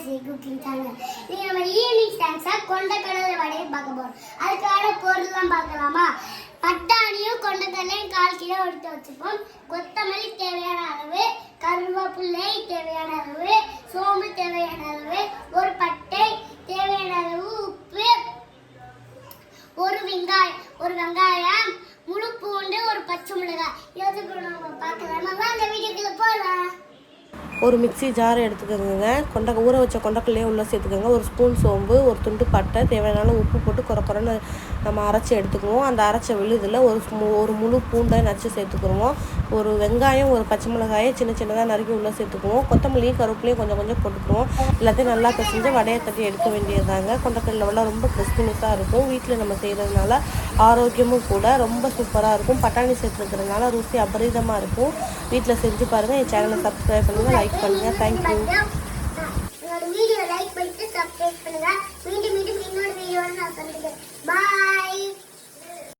ASC cooking channel இது நம்ம evening ஸ்நாக்ஸாக கொண்டக்கடலை வடையை பார்க்க போகிறோம் அதுக்கான பொருள்லாம் பார்க்கலாமா? பட்டாணியும் கொண்டக்கடலையும் கால் கிலோ எடுத்து வச்சுப்போம். கொத்தமல்லி தேவையான அளவு கருவேப்பிள்ளை தேவையான அளவு சோம்பு தேவையான அளவு ஒரு பட்டை தேவையான அளவு உப்பு ஒரு வெங்காயம் ஒரு வெங்காயம் முழு பூண்டு ஒரு பச்சை மிளகாய். எதுக்கு நம்ம பார்க்கலாம். நம்ம அந்த வீடியோக்குள்ள போ ஒரு மிக்ஸி ஜார் எடுத்துக்கோங்க. கொண்ட ஊற வச்ச கொண்டக்கல்லையே உள்ளே சேர்த்துக்கோங்க. ஒரு ஸ்பூன் சோம்பு ஒரு துண்டு பட்டை தேவையான உப்பு போட்டு குறை குறைன்னு நம்ம அரைச்சி எடுத்துக்குவோம். அந்த அரைச்ச விழுதில் ஒரு ஒரு முழு பூண்டை நச்சு சேர்த்துக்குருவோம். ஒரு வெங்காயம் ஒரு பச்சை மிளகாயை சின்ன சின்னதாக நறுக்கி உள்ளே சேர்த்துக்குவோம். கொத்தமல்லியும் கருப்புலையும் கொஞ்சம் கொஞ்சம் போட்டுக்குவோம் எல்லாத்தையும் நல்லா பிசைஞ்சு வடையை தட்டி எடுக்க வேண்டியதாங்க கொண்டக்கடலை வடை ரொம்ப கிறிஸ்பினஸாக இருக்கும். வீட்டில் நம்ம செய்கிறதுனால ஆரோக்கியமும் கூட ரொம்ப சூப்பராக இருக்கும். பட்டாணி சேர்த்துருக்கிறதுனால ருசி அபரிதமாக இருக்கும். வீட்டில் செஞ்சு பாருங்கள் என் சேனலை சப்ஸ்கிரைப் பண்ணுங்கள் லைக் பண்ணுங்கள் தேங்க்யூ என்னோட வீடியோ லைக் பண்ணிட்டு சப்ஸ்கிரைப் பண்ணுங்கள் மீண்டும் மீண்டும் இன்னொரு வீடியோவில் நான் சந்திக்கிறேன் பாய்